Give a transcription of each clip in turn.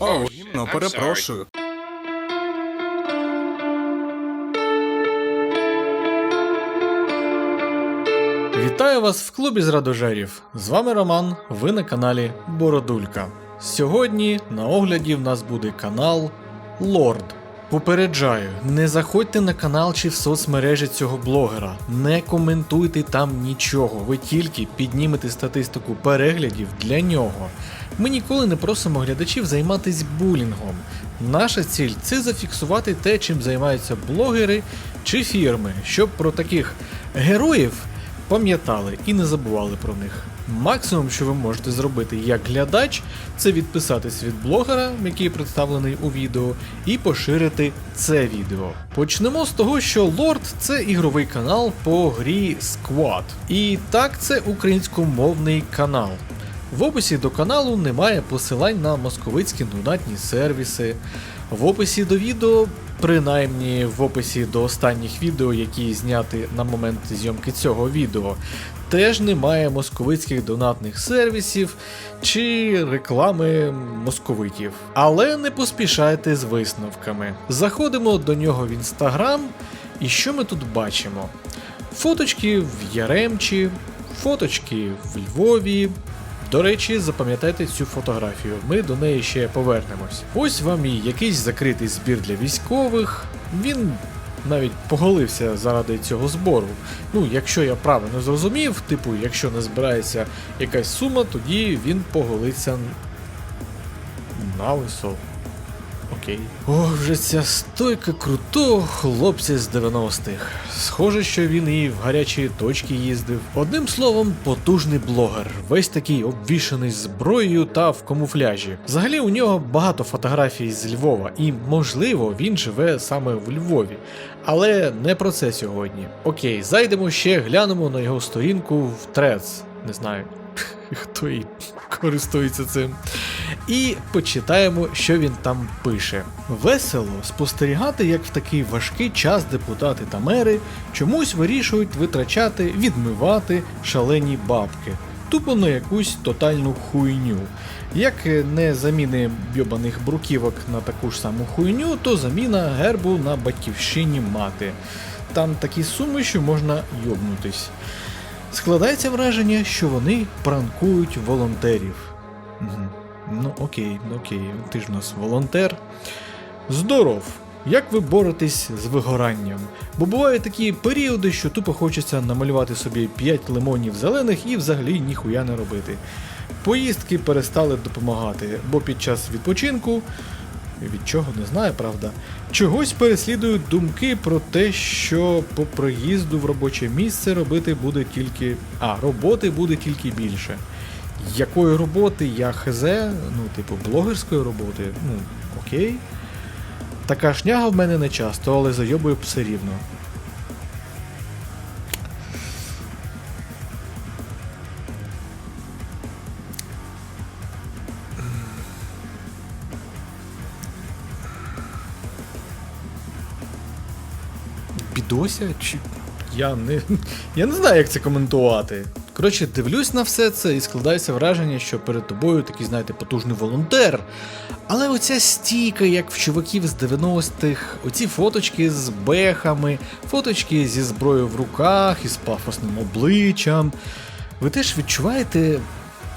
О, гімно, перепрошую. Вітаю вас в клубі з радожерів. З вами Роман, ви на каналі Бородулька. Сьогодні на огляді в нас буде канал Лорд. Попереджаю, не заходьте на канал чи в соцмережі цього блогера, не коментуйте там нічого, ви тільки піднімете статистику переглядів для нього. Ми ніколи не просимо глядачів займатися булінгом. Наша ціль це зафіксувати те, чим займаються блогери чи фірми, щоб про таких героїв пам'ятали і не забували про них. Максимум, що ви можете зробити як глядач, це відписатись від блогера, який представлений у відео, і поширити це відео. Почнемо з того, що Lord це ігровий канал по грі Squad. І так, це українськомовний канал. В описі до каналу немає посилань на московицькі донатні сервіси. В описі до відео, принаймні в описі до останніх відео, які зняті на момент зйомки цього відео, теж немає московицьких донатних сервісів чи реклами московитів. Але не поспішайте з висновками. Заходимо до нього в інстаграм, і що ми тут бачимо? Фоточки в Яремчі, фоточки в Львові. До речі, запам'ятайте цю фотографію, ми до неї ще повернемось. Ось вам і якийсь закритий збір для військових. Він навіть поголився заради цього збору. Ну, якщо я правильно зрозумів, типу, якщо не збирається якась сума, тоді він поголиться на лисо. Окей. О, вже ця стойка крутого хлопця з 90-х. Схоже, що він і в гарячі точки їздив. Одним словом, потужний блогер, весь такий обвішаний зброєю та в камуфляжі. Взагалі у нього багато фотографій з Львова, і можливо він живе саме в Львові. Але не про це сьогодні. Окей, зайдемо ще, глянемо на його сторінку в Трец. Не знаю, хто і користується цим. І почитаємо, що він там пише. Весело спостерігати, як в такий важкий час депутати та мери чомусь вирішують витрачати, відмивати шалені бабки. Тупо на якусь тотальну хуйню. Як не заміни бьобаних бруківок на таку ж саму хуйню, то заміна гербу на батьківщині мати. Там такі суми, що можна йобнутись. Складається враження, що вони пранкують волонтерів. Ну окей, окей, ти ж у нас волонтер. Здоров! Як ви боретесь з вигоранням? Бо бувають такі періоди, що тупо хочеться намалювати собі 5 лимонів зелених і взагалі ніхуя не робити. Поїздки перестали допомагати, бо під час відпочинку, від чого не знаю, правда, чогось переслідують думки про те, що по проїзду в робоче місце робити буде тільки. А, роботи буде тільки більше. Якої роботи я хз, ну, типу, блогерської роботи, ну, окей. Така шняга в мене не часто, але зайобую все рівно. Бідося? Чи. Я не. Я не знаю, як це коментувати. Коротше, дивлюсь на все це і складається враження, що перед тобою такий, знаєте, потужний волонтер. Але оця стійка, як в чуваків з 90-х, оці фоточки з бехами, фоточки зі зброєю в руках і з пафосним обличчям. Ви теж відчуваєте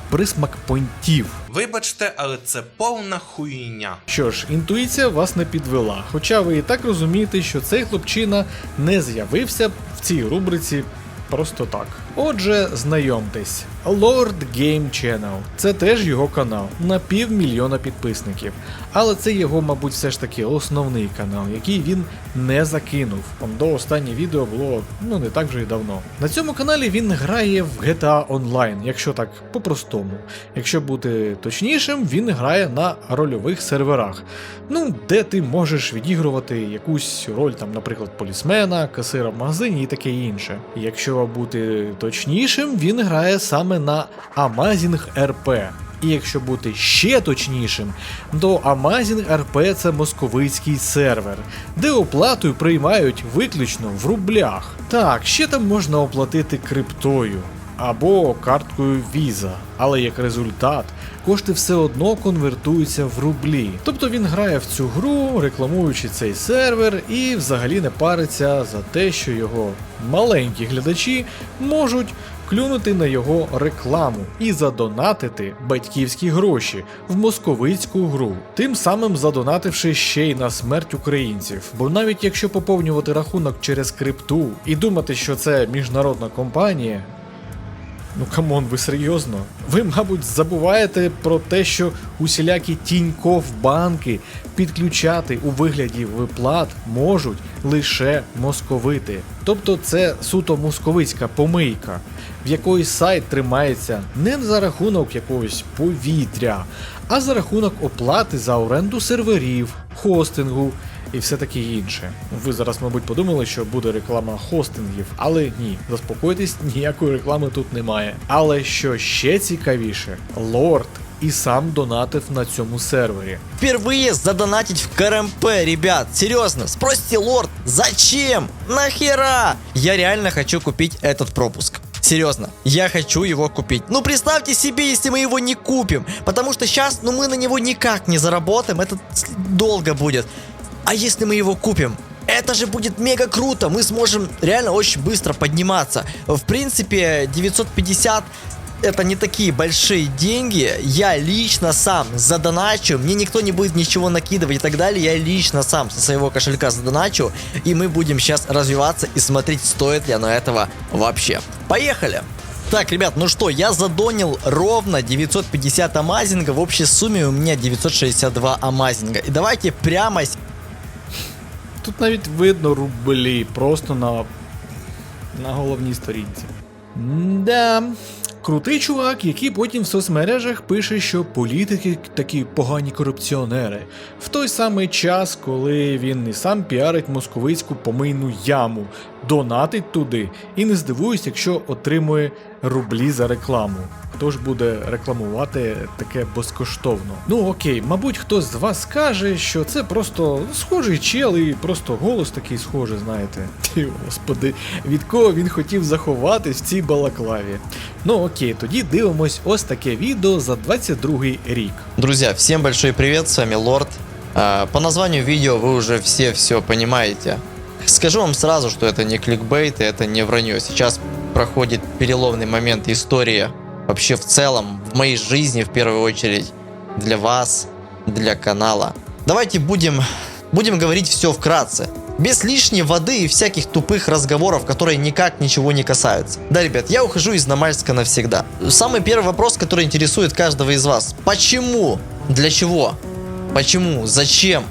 присмак понтів. Вибачте, але це повна хуйня. Що ж, інтуїція вас не підвела, хоча ви і так розумієте, що цей хлопчина не з'явився в цій рубриці просто так. Отже, знайомтесь, Lord Game Channel. Це теж його канал на півмільйона підписників. Але це його, мабуть, все ж таки основний канал, який він не закинув. До останнє відео було ну не так вже й давно. На цьому каналі він грає в GTA Online, якщо так по-простому. Якщо бути точнішим, він грає на рольових серверах. Ну, де ти можеш відігрувати якусь роль, там, наприклад, полісмена, касира в магазині і таке інше. Якщо бути точнішим, він грає саме на Amazing RP. І якщо бути ще точнішим, то Amazing RP це московицький сервер, де оплату приймають виключно в рублях. Так, ще там можна оплатити криптою або карткою Visa, але як результат кошти все одно конвертуються в рублі. Тобто він грає в цю гру, рекламуючи цей сервер, і взагалі не париться за те, що його маленькі глядачі можуть клюнути на його рекламу і задонатити батьківські гроші в московицьку гру, тим самим задонативши ще й на смерть українців. Бо навіть якщо поповнювати рахунок через крипту і думати, що це міжнародна компанія. Ну камон, ви серйозно? Ви, мабуть, забуваєте про те, що усілякі тіньков банки підключати у вигляді виплат можуть лише московити. Тобто це суто московицька помийка, в якої сайт тримається не за рахунок якогось повітря, а за рахунок оплати за оренду серверів, хостингу і все таке інше. Ви зараз, мабуть, подумали, що буде реклама хостингів, але ні, заспокойтесь, ніякої реклами тут немає. Але що ще цікавіше, лорд і сам донатив на цьому сервері. Впервые задонатить в КРМП, ребят, серьезно, спросите, лорд, зачем? Нахера? Я реально хочу купить этот пропуск. Серьезно, я хочу его купить. Ну представьте себе, если мы его не купим. Потому что сейчас, ну мы на него никак не заработаем, это с- долго будет. А если мы его купим? Это же будет мега круто, мы сможем реально очень быстро подниматься. В принципе, 950 это не такие большие деньги. Я лично сам задоначу. Мне никто не будет ничего накидывать и так далее. Я лично сам со своего кошелька задоначу. И мы будем сейчас развиваться и смотреть, стоит ли оно этого вообще. Поехали! Так, ребят, ну что, я задонил ровно 950 амазинга. В общей сумме у меня 962 амазинга. И давайте прямо Тут навіть видно рублі просто на, на головній сторінці. Да. Крутий чувак, який потім в соцмережах пише, що політики такі погані корупціонери. В той самий час, коли він і сам піарить московицьку помийну яму, донатить туди, і не здивуюсь, якщо отримує рублі за рекламу. Хто ж буде рекламувати таке безкоштовно? Ну окей, мабуть, хтось з вас скаже, що це просто схожий чел, і просто голос такий схожий, знаєте. Ти, господи, від кого він хотів заховатись в цій балаклаві. Ну окей, тоді дивимось ось таке відео за 22 рік. Друзья, всем большой привет, с вами Лорд. По названию видео вы уже все все понимаете. Скажу вам сразу, что это не кликбейт и это не вранье. Сейчас проходит переломный момент истории вообще в целом, в моей жизни в первую очередь, для вас, для канала. Давайте будем, будем говорить все вкратце. Без лишней воды и всяких тупых разговоров, которые никак ничего не касаются. Да, ребят, я ухожу из Намальска навсегда. Самый первый вопрос, который интересует каждого из вас. Почему? Для чего? Почему? Зачем?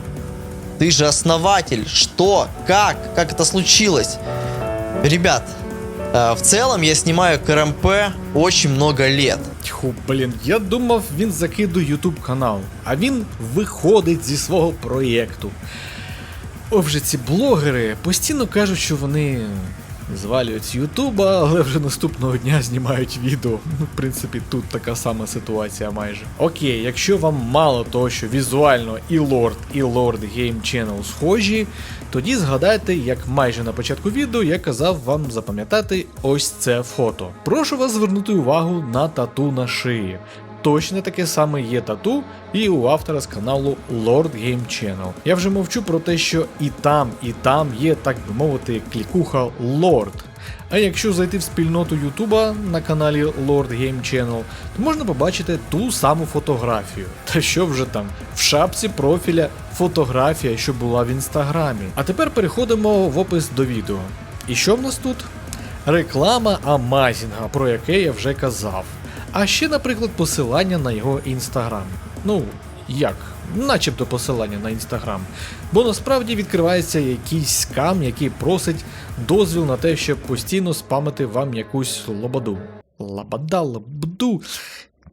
Ты же основатель. Что? Как? Как это случилось? Ребят, э, в целом я снимаю КРМП очень много лет. Тьху, блін, я думав, він закидує YouTube канал, а він виходить зі свого проєкту. О, вже ці блогери постійно кажуть, що вони звалюють з Ютуба, але вже наступного дня знімають відео. Ну, в принципі, тут така сама ситуація майже. Окей, якщо вам мало того, що візуально і Лорд, і Лорд Game Channel схожі, тоді згадайте, як майже на початку відео я казав вам запам'ятати ось це фото. Прошу вас звернути увагу на тату на шиї. Точно таке саме є тату і у автора з каналу Lord Game Channel. Я вже мовчу про те, що і там, і там є, так би мовити, клікуха Lord. А якщо зайти в спільноту Ютуба на каналі Lord Game Channel, то можна побачити ту саму фотографію. Та що вже там, в шапці профіля фотографія, що була в інстаграмі. А тепер переходимо в опис до відео. І що в нас тут? Реклама Амазінга, про яке я вже казав. А ще, наприклад, посилання на його інстаграм. Ну, як? Начебто посилання на інстаграм. Бо насправді відкривається якийсь скам, який просить дозвіл на те, щоб постійно спамити вам якусь лободу. Лабада, лабду.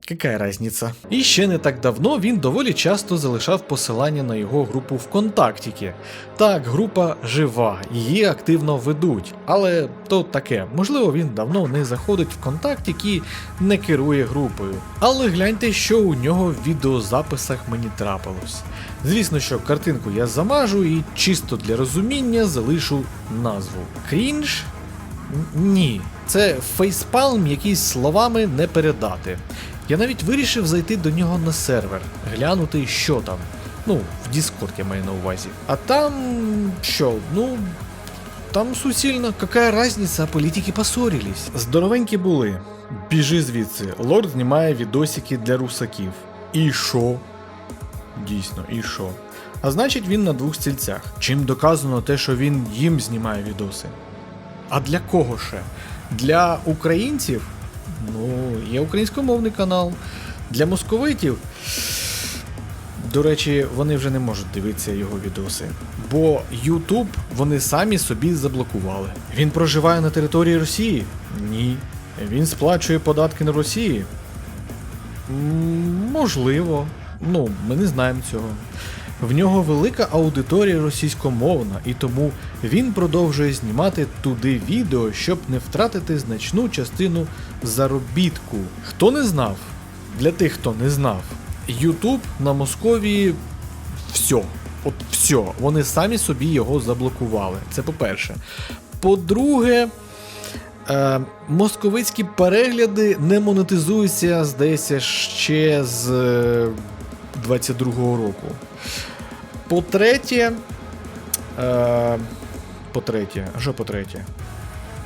Какая разниця? І ще не так давно він доволі часто залишав посилання на його групу ВКонтактіки. Так, група жива, її активно ведуть, але то таке, можливо, він давно не заходить в контактік і не керує групою. Але гляньте, що у нього в відеозаписах мені трапилось. Звісно, що картинку я замажу і чисто для розуміння залишу назву. Крінж Ні, це фейспалм, який словами не передати. Я навіть вирішив зайти до нього на сервер, глянути, що там. Ну, в Discord я маю на увазі. А там. що, ну. Там суцільно, какая разница, політики поссорились. Здоровенькі були. Біжи звідси. Лорд знімає відосики для русаків. І що? Дійсно, і що? А значить він на двох стільцях. Чим доказано те, що він їм знімає відоси. А для кого ще? Для українців? Ну, є українськомовний канал. Для московитів. До речі, вони вже не можуть дивитися його відоси. Бо YouTube вони самі собі заблокували. Він проживає на території Росії? Ні. Він сплачує податки на Росії? Можливо. Ну, ми не знаємо цього. В нього велика аудиторія російськомовна, і тому він продовжує знімати туди відео, щоб не втратити значну частину заробітку. Хто не знав, для тих, хто не знав, YouTube на Московії все. От все. Вони самі собі його заблокували. Це по-перше. По-друге, Е, московицькі перегляди не монетизуються, здається, ще з е, 22-го року. По-третє. Е, по-третє, а що по-третє?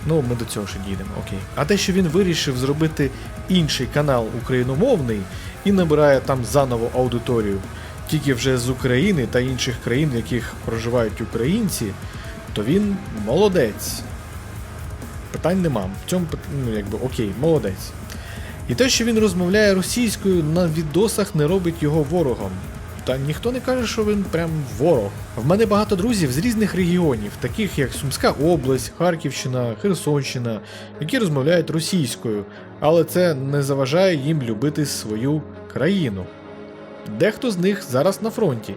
Ну, ми до цього ще дійдемо, окей. А те, що він вирішив зробити інший канал україномовний і набирає там заново аудиторію, тільки вже з України та інших країн, в яких проживають українці, то він молодець. Питань нема. В цьому ну, якби окей, молодець. І те, що він розмовляє російською на відосах, не робить його ворогом. Та ніхто не каже, що він прям ворог. В мене багато друзів з різних регіонів, таких як Сумська область, Харківщина, Херсонщина, які розмовляють російською, але це не заважає їм любити свою країну. Дехто з них зараз на фронті.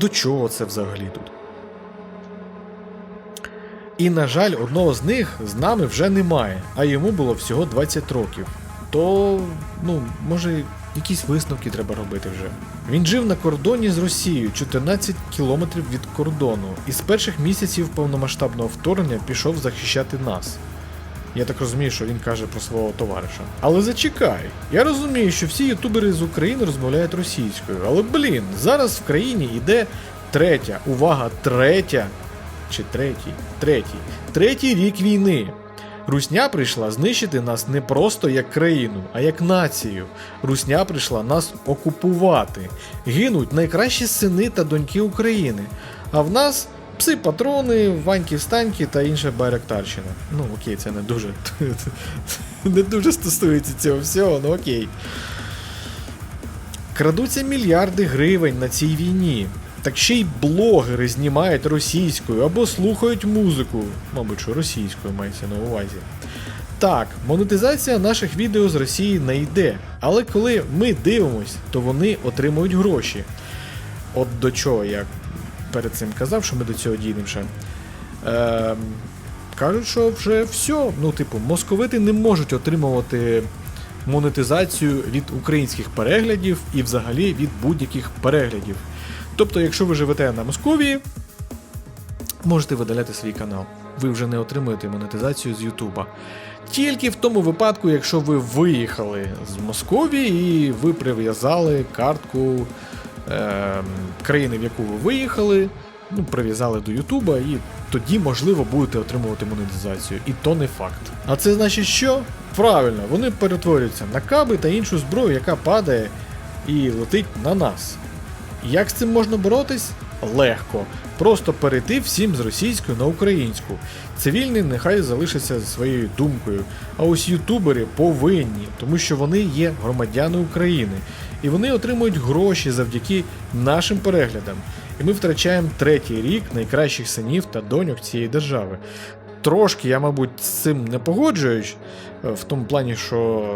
До чого це взагалі тут? І, на жаль, одного з них з нами вже немає, а йому було всього 20 років. То, ну, може, якісь висновки треба робити вже. Він жив на кордоні з Росією 14 кілометрів від кордону, і з перших місяців повномасштабного вторгнення пішов захищати нас. Я так розумію, що він каже про свого товариша. Але зачекай, я розумію, що всі ютубери з України розмовляють російською, але блін, зараз в країні йде третя, увага, третя чи третій, третій, третій рік війни. Русня прийшла знищити нас не просто як країну, а як націю. Русня прийшла нас окупувати. Гинуть найкращі сини та доньки України. А в нас пси патрони, ваньки встаньки та інша байрактарщина. Ну окей, це не дуже не дуже стосується цього всього, ну окей. Крадуться мільярди гривень на цій війні. Так ще й блогери знімають російською або слухають музику, мабуть, що російською мається на увазі. Так, монетизація наших відео з Росії не йде, але коли ми дивимось, то вони отримують гроші. От до чого я перед цим казав, що ми до цього дійдемо ще. Ем, кажуть, що вже все. Ну, типу, московити не можуть отримувати монетизацію від українських переглядів і взагалі від будь-яких переглядів. Тобто, якщо ви живете на Московії, можете видаляти свій канал. Ви вже не отримуєте монетизацію з Ютуба. Тільки в тому випадку, якщо ви виїхали з Московії і ви прив'язали картку е, країни, в яку ви виїхали, ну, прив'язали до Ютуба, і тоді, можливо, будете отримувати монетизацію. І то не факт. А це значить що? Правильно, вони перетворюються на каби та іншу зброю, яка падає і летить на нас. Як з цим можна боротись? Легко. Просто перейти всім з російської на українську. Цивільний нехай залишиться зі своєю думкою. А ось ютубери повинні, тому що вони є громадяни України. І вони отримують гроші завдяки нашим переглядам. І ми втрачаємо третій рік найкращих синів та доньок цієї держави. Трошки я, мабуть, з цим не погоджуюсь, е, в тому плані, що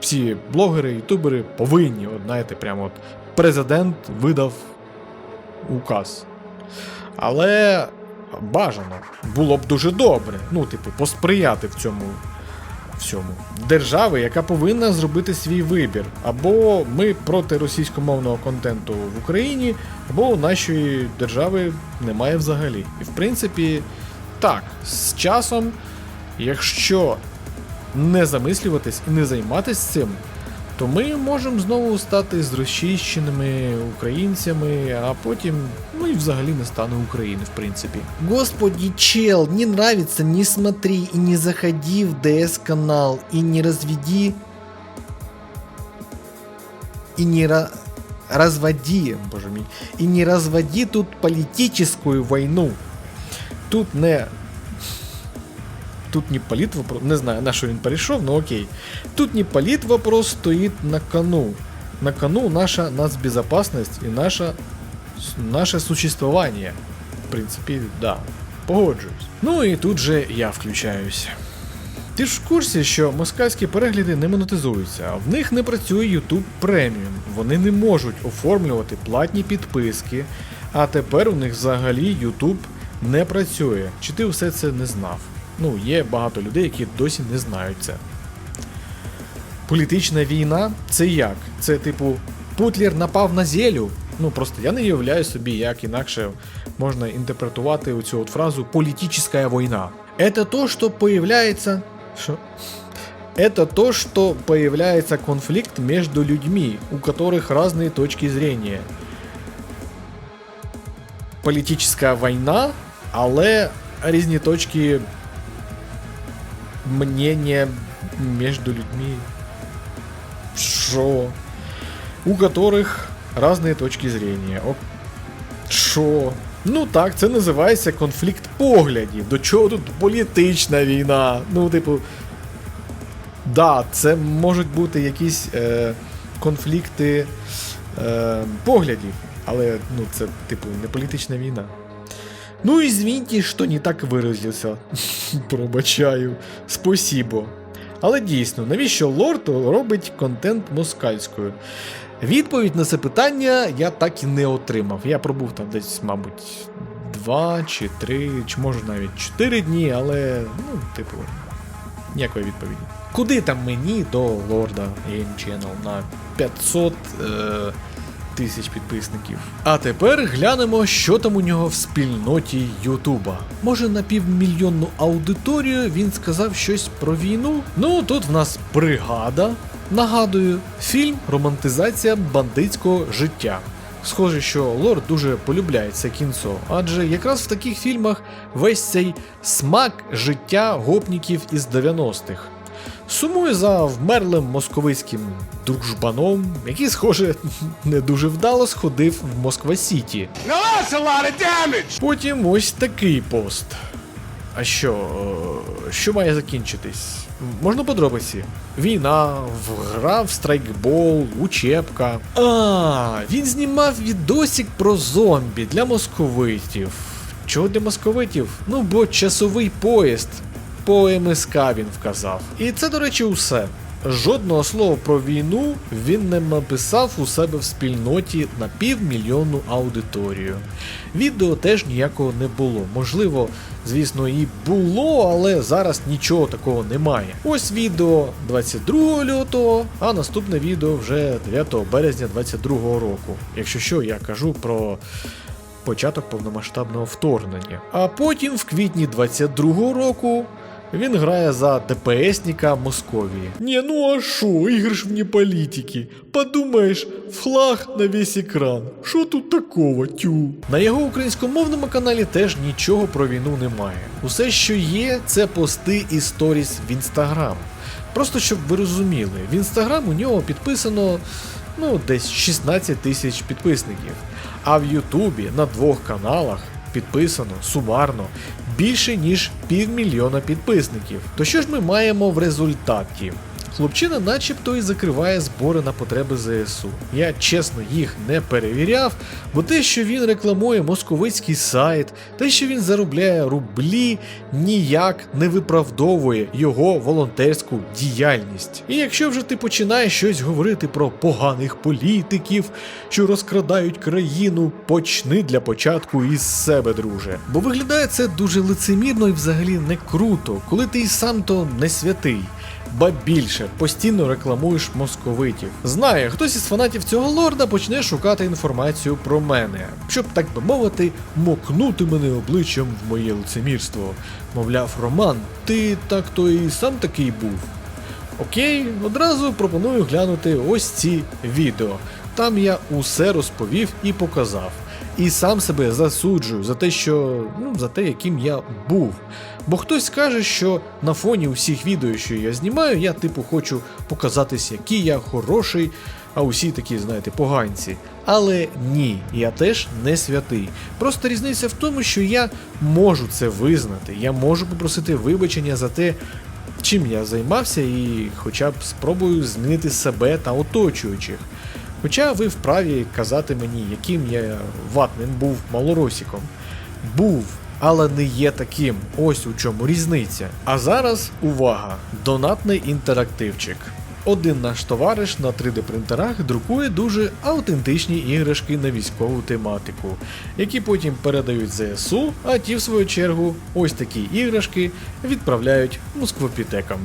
всі блогери, ютубери повинні, от знаєте, прямо от президент видав указ. Але бажано було б дуже добре. Ну, типу, посприяти в цьому всьому. Держави, яка повинна зробити свій вибір. Або ми проти російськомовного контенту в Україні, або у нашої держави немає взагалі. І в принципі, так, з часом, якщо не замислюватись і не займатися цим, то ми можемо знову стати зрощищеними українцями, а потім, ну і взагалі не стане України, в принципі. Господи, чел, не нравится, не смотри и не заходи в ДС канал и не разведи и не ра- разводи, боже мой, и не разводи тут политическую войну. Тут не Тут не політ вопрос, не знаю, на що він перейшов, ну окей. Тут не політ вопрос стоїть на кону. На кону наша нацбезопасность і наша, наше существование. В принципі, да, погоджуюсь. Ну і тут же я включаюсь. Ти ж в курсі, що москальські перегляди не монетизуються, в них не працює YouTube Premium. Вони не можуть оформлювати платні підписки, а тепер у них взагалі YouTube не працює. Чи ти все це не знав? Ну, є багато людей, які досі не знають це. Політична війна це як? Це типу Путлер напав на зелю. Ну просто я не уявляю собі, як інакше можна інтерпретувати оцю от фразу політична війна. Это то, что появляется. Что? Это то, что появляется конфликт между людьми, у которых разные точки зрения. Політична війна, але різні точки мнения между людьми. Шо? У которых разные точки зрения. О, Шо? Ну так, це називається конфлікт поглядів. До чого тут політична війна? Ну, типу. Да, це можуть бути якісь е, конфлікти е, поглядів, але ну, це, типу, не політична війна. Ну, извините, що не так виразився. Пробачаю. Спасибо. Але дійсно, навіщо лорд робить контент москальською? Відповідь на це питання я так і не отримав. Я пробув там десь, мабуть, два чи три, чи може навіть чотири дні, але, ну, типу, ніякої відповіді. Куди там мені до лорда AM Channel на 500 е, тисяч підписників? А тепер глянемо, що там у нього в спільноті Ютуба. Може на півмільйонну аудиторію він сказав щось про війну? Ну тут в нас бригада. Нагадую, фільм романтизація бандитського життя. Схоже, що лорд дуже полюбляє це кінцо, адже якраз в таких фільмах весь цей смак життя гопніків із 90-х. Сумує за вмерлим московицьким дружбаном, який, схоже, не дуже вдало сходив в Москва Сіті. Потім ось такий пост. А що, е, що має закінчитись? Можна подробиці? Війна, гра в страйкбол, учебка. А, він знімав відосик про зомбі для московитів. Чого для московитів? Ну, бо часовий поїзд по МСК він вказав. І це, до речі, усе. Жодного слова про війну він не написав у себе в спільноті на півмільйонну аудиторію. Відео теж ніякого не було. Можливо, звісно, і було, але зараз нічого такого немає. Ось відео 22 лютого, а наступне відео вже 9 березня 22 року. Якщо що, я кажу про початок повномасштабного вторгнення. А потім, в квітні 22-го року, він грає за ДПСника Московії. Не, ну а шо, ігри ж вне політики. Подумаєш, флаг на весь екран. Що тут такого, тю? На його українськомовному каналі теж нічого про війну немає. Усе, що є, це пости і сторіс в інстаграм. Просто щоб ви розуміли, в інстаграм у нього підписано ну, десь 16 тисяч підписників. А в Ютубі на двох каналах підписано сумарно більше ніж півмільйона підписників. То що ж ми маємо в результаті? Хлопчина начебто і закриває збори на потреби ЗСУ. Я чесно їх не перевіряв, бо те, що він рекламує московицький сайт, те, що він заробляє рублі, ніяк не виправдовує його волонтерську діяльність. І якщо вже ти починаєш щось говорити про поганих політиків, що розкрадають країну, почни для початку із себе, друже. Бо виглядає це дуже лицемірно і взагалі не круто, коли ти і сам то не святий. Ба більше постійно рекламуєш московитів. Знає, хтось із фанатів цього лорда почне шукати інформацію про мене, щоб так би мовити, мокнути мене обличчям в моє лицемірство. Мовляв, Роман, ти так то і сам такий був. Окей, одразу пропоную глянути ось ці відео. Там я усе розповів і показав. І сам себе засуджую за те, що ну, за те, яким я був. Бо хтось каже, що на фоні усіх відео, що я знімаю, я типу хочу показатись, який я хороший, а усі такі, знаєте, поганці. Але ні, я теж не святий. Просто різниця в тому, що я можу це визнати, я можу попросити вибачення за те, чим я займався, і хоча б спробую змінити себе та оточуючих. Хоча ви вправі казати мені, яким я ватним був малоросіком. Був, але не є таким. Ось у чому різниця. А зараз увага! Донатний інтерактивчик. Один наш товариш на 3D принтерах друкує дуже аутентичні іграшки на військову тематику, які потім передають ЗСУ, а ті, в свою чергу, ось такі іграшки відправляють москвопітекам.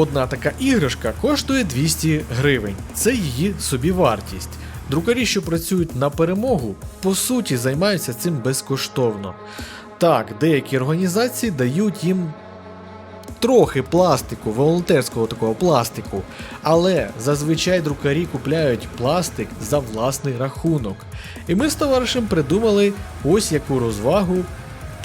Одна така іграшка коштує 200 гривень. Це її собівартість. Друкарі, що працюють на перемогу, по суті займаються цим безкоштовно. Так, деякі організації дають їм трохи пластику, волонтерського такого пластику, але зазвичай друкарі купляють пластик за власний рахунок. І ми з товаришем придумали ось яку розвагу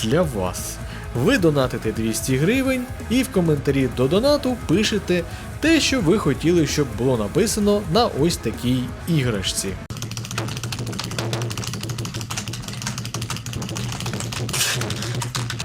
для вас. Ви донатите 200 гривень і в коментарі до донату пишете те, що ви хотіли, щоб було написано на ось такій іграшці.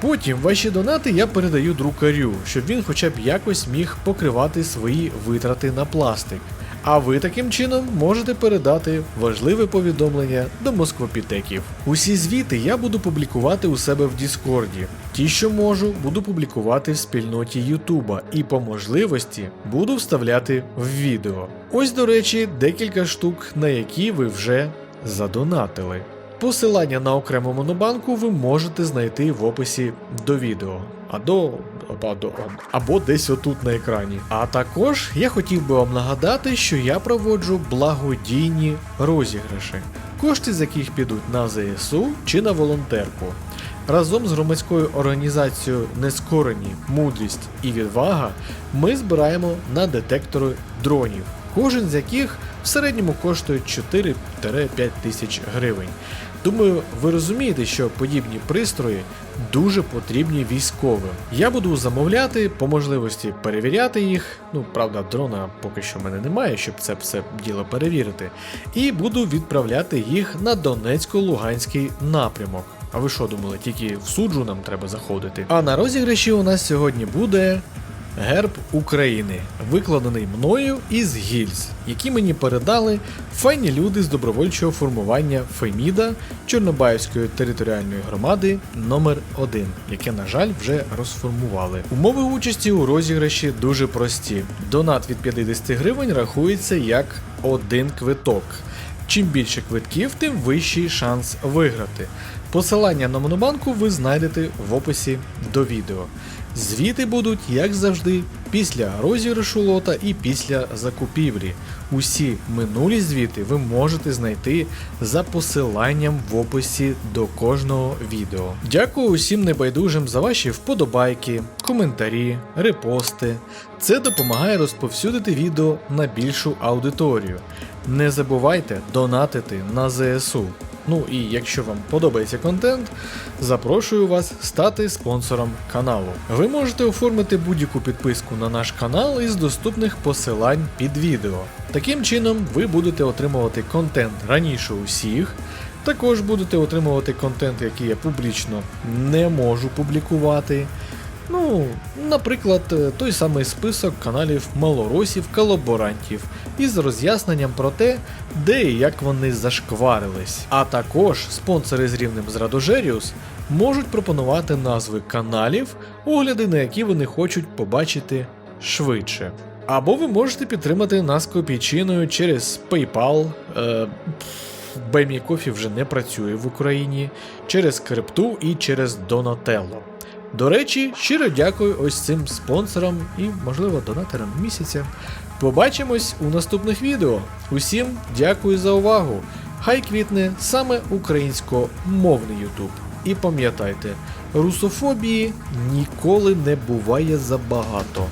Потім ваші донати я передаю друкарю, щоб він хоча б якось міг покривати свої витрати на пластик. А ви таким чином можете передати важливе повідомлення до москвопітеків. Усі звіти я буду публікувати у себе в Діскорді. Ті, що можу, буду публікувати в спільноті Ютуба і по можливості буду вставляти в відео. Ось, до речі, декілька штук, на які ви вже задонатили. Посилання на окрему монобанку ви можете знайти в описі до відео. А до або, або десь отут на екрані. А також я хотів би вам нагадати, що я проводжу благодійні розіграші, кошти з яких підуть на ЗСУ чи на волонтерку. Разом з громадською організацією Нескорені, мудрість і відвага ми збираємо на детектори дронів, кожен з яких в середньому коштує 4-5 тисяч гривень. Думаю, ви розумієте, що подібні пристрої дуже потрібні військовим. Я буду замовляти, по можливості перевіряти їх. Ну, правда, дрона поки що в мене немає, щоб це все діло перевірити. І буду відправляти їх на Донецько-Луганський напрямок. А ви що думали, тільки в суджу нам треба заходити? А на розіграші у нас сьогодні буде Герб України, викладений мною із гільз, які мені передали файні люди з добровольчого формування Феміда Чорнобаївської територіальної громади номер 1 яке, на жаль, вже розформували. Умови участі у розіграші дуже прості. Донат від 50 гривень рахується як один квиток. Чим більше квитків, тим вищий шанс виграти. Посилання на монобанку ви знайдете в описі до відео. Звіти будуть, як завжди, після розіграшу лота і після закупівлі. Усі минулі звіти ви можете знайти за посиланням в описі до кожного відео. Дякую усім небайдужим за ваші вподобайки, коментарі, репости. Це допомагає розповсюдити відео на більшу аудиторію. Не забувайте донатити на ЗСУ. Ну і якщо вам подобається контент, запрошую вас стати спонсором каналу. Ви можете оформити будь-яку підписку на наш канал із доступних посилань під відео. Таким чином, ви будете отримувати контент раніше усіх. Також будете отримувати контент, який я публічно не можу публікувати. Ну, наприклад, е, той самий список каналів малоросів колаборантів із роз'ясненням про те, де і як вони зашкварились. А також спонсори з рівнем з Радожеріус можуть пропонувати назви каналів, огляди на які вони хочуть побачити швидше. Або ви можете підтримати нас копійчиною через PayPal. Е, BuyMeCoffee вже не працює в Україні через крипту і через Donatello. До речі, щиро дякую ось цим спонсорам і, можливо, донаторам місяця. Побачимось у наступних відео. Усім дякую за увагу. Хай квітне саме українськомовний Ютуб. І пам'ятайте, русофобії ніколи не буває забагато.